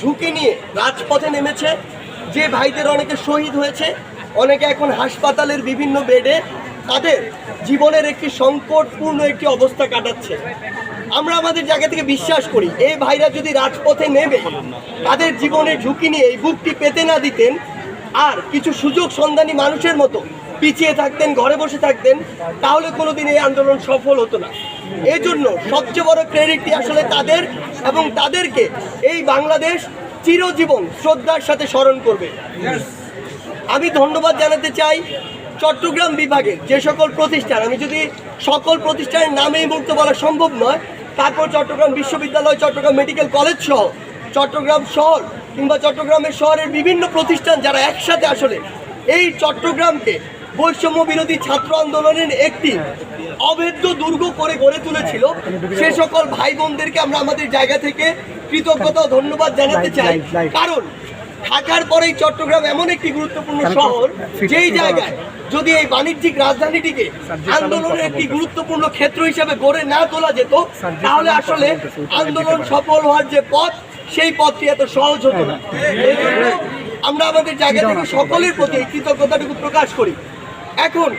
ঝুঁকি নিয়ে রাজপথে নেমেছে। যে ভাইদের অনেকে শহীদ হয়েছে, অনেকে এখন হাসপাতালের বিভিন্ন বেডে, তাদের জীবনের একটি সংকটপূর্ণ একটি অবস্থা কাটাচ্ছে। আমরা আমাদের জায়গা থেকে বিশ্বাস করি এই ভাইরা যদি রাজপথে নেবে তাদের জীবনের ঝুঁকি নিয়ে এই বুকটি পেতে না দিতেন, আর কিছু সুযোগ সন্ধানী মানুষের মতো পিছিয়ে থাকতেন, ঘরে বসে থাকতেন, তাহলে কোনোদিন এই আন্দোলন সফল হতো না। এই জন্য সবচেয়ে বড় ক্রেডিটটি আসলে তাদের এবং তাদেরকে এই বাংলাদেশ চিরজীবন শ্রদ্ধার সাথে স্মরণ করবে। আমি ধন্যবাদ জানাতে চাই চট্টগ্রাম বিভাগের যে সকল প্রতিষ্ঠান, আমি যদি সকল প্রতিষ্ঠানের নামে এই মুহূর্তে বলা সম্ভব নয়, তারপর চট্টগ্রাম বিশ্ববিদ্যালয়, চট্টগ্রাম মেডিকেল কলেজ সহ, চট্টগ্রাম শহর কিংবা চট্টগ্রামের শহরের বিভিন্ন প্রতিষ্ঠান যারা একসাথে আসলে এই চট্টগ্রামকে বৈষম্য বিরোধী ছাত্র আন্দোলনের একটি অভেদ্য দুর্গ করে গড়ে তুলেছিল। সে সকল ভাই বোনদেরকে আমরা আমাদের জায়গা থেকে কৃতজ্ঞতা ধন্যবাদ জানাতে চাই। কারণ ঢাকার পরেই চট্টগ্রাম এমন একটি গুরুত্বপূর্ণ শহর যেই জায়গায় যদি এই বাণিজ্যিক রাজধানীটিকে আন্দোলনের একটি গুরুত্বপূর্ণ ক্ষেত্র হিসেবে গড়ে না তোলা যেত তাহলে আসলে আন্দোলন সফল হওয়ার যে পথ সেই পথটি এত সহজ হতো না। আমরা আমাদের জায়গা থেকে সকলের প্রতি কৃতজ্ঞতাটুকু প্রকাশ করি। এখন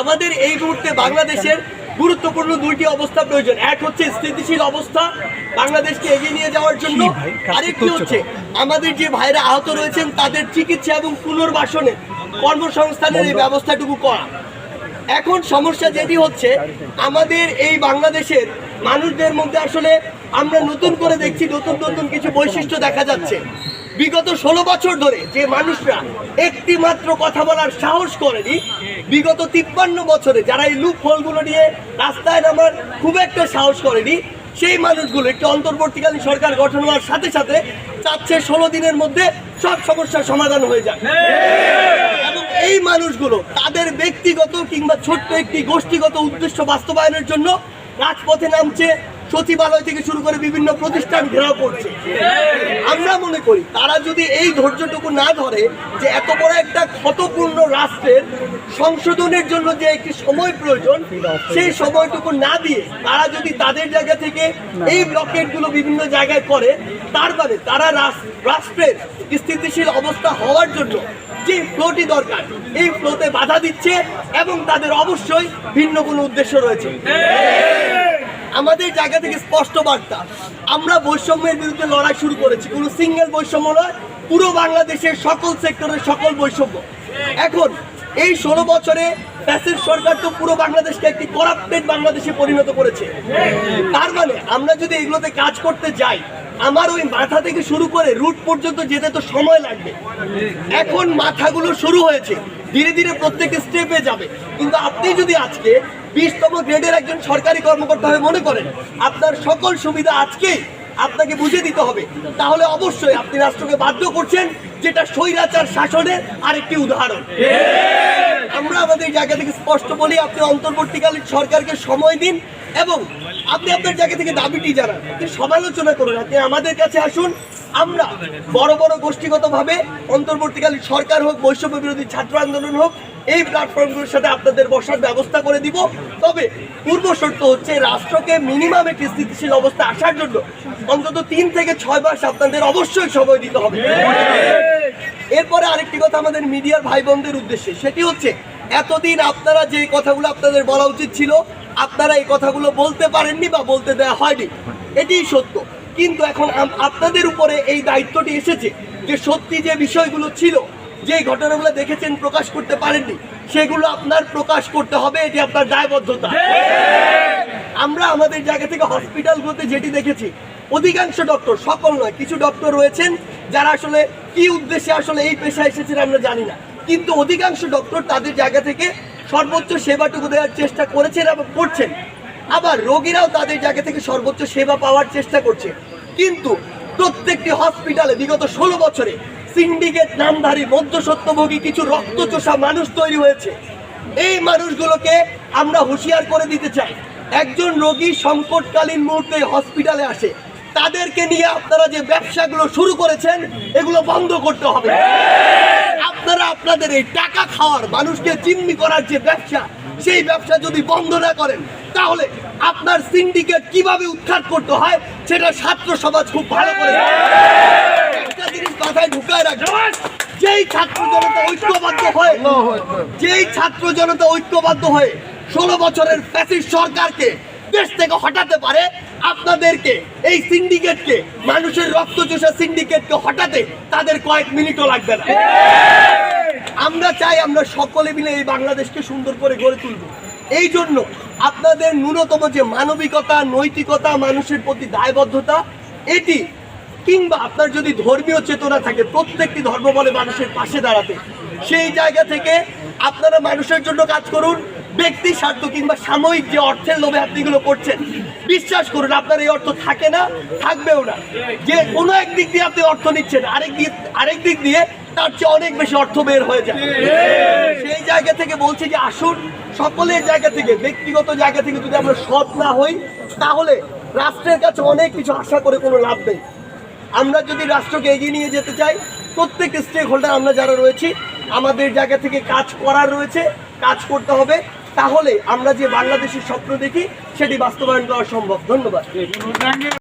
আমাদের এই মুহূর্তে বাংলাদেশের গুরুত্বপূর্ণ দুইটি অবস্থা প্রয়োজন। এক হচ্ছে স্থিতিশীল অবস্থা বাংলাদেশকে এগিয়ে নিয়ে যাওয়ার জন্য। আরেকটি হচ্ছে আমাদের যে ভাইরা আহত রয়েছেন তাদের চিকিৎসা এবং পুনর্বাসনে কর্মসংস্থানের এই ব্যবস্থাটুকু করা। এখন সমস্যা যেটি হচ্ছে আমাদের এই বাংলাদেশের মানুষদের মধ্যে আসলে আমরা নতুন করে দেখছি নতুন নতুন কিছু বৈশিষ্ট্য দেখা যাচ্ছে। বিগত ষোলো বছর ধরে যে মানুষরা একটি মাত্র কথা বলার সাহস করেনি, বিগত তিপ্পান্ন বছরে যারা এই লুপ হোলগুলো নিয়ে রাস্তায় নামার খুব একটা সাহস করেনি, সেই মানুষগুলো একটি অন্তর্বর্তীকালীন সরকার গঠন হওয়ার সাথে সাথে চাচ্ছে ষোলো দিনের মধ্যে সব সমস্যার সমাধান হয়ে যায় এবং এই মানুষগুলো তাদের ব্যক্তিগত কিংবা ছোট্ট একটি গোষ্ঠীগত উদ্দেশ্য বাস্তবায়নের জন্য রাজপথে নামছে সচিবালয় থেকে শুরু করে বিভিন্ন প্রতিষ্ঠান ঘেরাও করছে। আমরা মনে করি তারা যদি এই ধৈর্যটুকু না ধরে যে এত বড় একটা ক্ষতপূর্ণ রাষ্ট্রের সংশোধনের জন্য যে একটি সময় প্রয়োজন, সেই সময়টুকু না দিয়ে তারা যদি তাদের জায়গা থেকে এই ব্লকেটগুলো বিভিন্ন জায়গায় করে, তার মানে তারা রাষ্ট্রের স্থিতিশীল অবস্থা হওয়ার জন্য যে ফ্লোটি দরকার, এই ফ্লোতে বাধা দিচ্ছে এবং তাদের অবশ্যই ভিন্ন কোনো উদ্দেশ্য রয়েছে। আমাদের জায়গা থেকে স্পষ্ট বার্তা। আমরা বৈষম্যের বিরুদ্ধে লড়াই শুরু করেছি। কোনো সিঙ্গেল বৈষম্য নয়, পুরো বাংলাদেশের সকল সেক্টরের সকল বৈষম্য। এখন এই ষোলো বছরে প্যাসের সরকার তো পুরো বাংলাদেশকে একটি করাপ্টেড বাংলাদেশে পরিণত করেছে। তার মানে আমরা যদি এগুলোতে কাজ করতে যাই আমার ওই মাথা থেকে শুরু করে রুট পর্যন্ত যেতে তো সময় লাগবে। এখন মাথাগুলো শুরু হয়েছে। ধীরে ধীরে প্রত্যেক স্টেপে যাবে। কিন্তু আপনি যদি আজকে বিশতম গ্রেডের একজন সরকারি কর্মকর্তা হয়ে মনে করেন, আপনার সকল সুবিধা আজকেই আপনাকে বুঝে দিতে হবে। তাহলে অবশ্যই আপনি রাষ্ট্রকে বাধ্য করছেন, যেটা স্বৈরাচার শাসনের আরেকটি উদাহরণ। আমরা আমাদের জায়গা থেকে স্পষ্ট বলি, আপনি অন্তর্বর্তীকালীন সরকারকে সময় দিন এবং আপনি আপনার জায়গা থেকে দাবিটি জানান আপনি সমালোচনা করুন। আপনি আমাদের কাছে আসুন। আমরা বড় বড় গোষ্ঠীগতভাবে অন্তর্বর্তীকালীন সরকার হোক বৈষম্য বিরোধী ছাত্র আন্দোলন হোক, এই প্ল্যাটফর্মগুলোর সাথে আপনাদের বসার ব্যবস্থা করে দিব। তবে পূর্ব শর্ত হচ্ছে রাষ্ট্রকে মিনিমাম একটি স্থিতিশীল অবস্থা আসার জন্য অন্তত তিন থেকে ছয় মাস আপনাদের অবশ্যই সময় দিতে হবে। এরপরে আরেকটি কথা আমাদের মিডিয়ার ভাই বোনদের উদ্দেশ্যে। সেটি হচ্ছে, এতদিন আপনারা যে কথাগুলো আপনাদের বলা উচিত ছিল আপনারা এই কথাগুলো বলতে পারেননি বা বলতে দেওয়া হয়নি। এটিই সত্য। কিন্তু এখন আপনাদের উপরে এই দায়িত্বটি এসেছে যে সত্যি যে বিষয়গুলো ছিল, যে ঘটনাগুলো দেখেছেন, প্রকাশ করতে পারেননি, সেগুলো আপনার প্রকাশ করতে হবে, এটি আপনার দায়বদ্ধতা। আমরা আমাদের জায়গা থেকে হসপিটালগুলোতে যেটি দেখেছি, অধিকাংশ ডক্টর সকল নয়, কিছু ডক্টর রয়েছেন যারা আসলে কি উদ্দেশ্যে আসলে এই পেশায় এসেছেন আমরা জানি না। কিন্তু অধিকাংশ ডক্টর তাদের জায়গা থেকে সর্বোচ্চ সেবাটুকু দেওয়ার চেষ্টা করেছেন এবং করছেন। আবার রোগীরাও তাদের জায়গা থেকে সর্বোচ্চ সেবা পাওয়ার চেষ্টা করছে। কিন্তু প্রত্যেকটি হসপিটালে বিগত ষোলো বছরে সিন্ডিকেট নামধারী মধ্যসত্যভোগী কিছু রক্তচোষা মানুষ তৈরি হয়েছে। এই মানুষগুলোকে আমরা হুঁশিয়ার করে দিতে চাই। একজন রোগী সংকটকালীন মুহূর্তে হসপিটালে আসে। তাদেরকে নিয়ে আপনারা যে ব্যবসাগুলো শুরু করেছেন এগুলো বন্ধ করতে হবে। আপনারা আপনাদের এই টাকা খাওয়ার মানুষকে জিম্মি করার যে ব্যবসা সেই ব্যবসা যদি বন্ধ না করেন তাহলে আপনার সিন্ডিকেট কীভাবে উৎখাত করতে হয় সেটা ছাত্র সমাজ খুব ভালো করে। একটা জিনিস মাথায় ঢুকায় রাখবেন। যেই ছাত্র জনতা ঐক্যবদ্ধ হয়ে যেই ছাত্র জনতা ঐক্যবদ্ধ হয়ে ষোলো বছরের ফ্যাসিস্ট সরকারকে দেশ থেকে হটাতে পারে, আপনাদেরকে, এই সিন্ডিকেটকে মানুষের রক্ত চোষা সিন্ডিকেটকে হটাতে তাদের কয়েক মিনিটও লাগবে না। আমরা চাই আমরা সকলে মিলে এই বাংলাদেশকে সুন্দর করে গড়ে তুলব। এই জন্য আপনাদের ন্যূনতম যে মানবিকতা, নৈতিকতা, মানুষের প্রতি দায়বদ্ধতা, এটি কিংবা আপনার যদি ধর্মীয় চেতনা থাকে, প্রত্যেকটি ধর্ম বলে মানুষের পাশে দাঁড়াতে, সেই জায়গা থেকে আপনারা মানুষের জন্য কাজ করুন ব্যক্তি স্বার্থ কিংবা সাময়িক যে অর্থের লোভে আপনি এগুলো করছেন, বিশ্বাস করুন, আপনার এই অর্থ থাকে না, থাকবেও না। যে কোনো এক দিক দিয়ে আপনি অর্থ নিচ্ছেন, আরেক দিক আরেক দিক দিয়ে তার চেয়ে অনেক বেশি অর্থ বের হয়ে যায়। সেই জায়গা থেকে বলছি যে আসুন, সকলের জায়গা থেকে, ব্যক্তিগত জায়গা থেকে যদি আমরা সৎ না হই, তাহলে রাষ্ট্রের কাছে অনেক কিছু আশা করে কোনো লাভ নেই। আমরা যদি রাষ্ট্রকে এগিয়ে নিয়ে যেতে চাই, প্রত্যেক স্টেক হোল্ডার আমরা যারা রয়েছি, আমাদের জায়গা থেকে কাজ করার রয়েছে, কাজ করতে হবে। তাহলে আমরা যে বাংলাদেশের স্বপ্ন দেখি সেটি বাস্তবায়ন করা সম্ভব। ধন্যবাদ।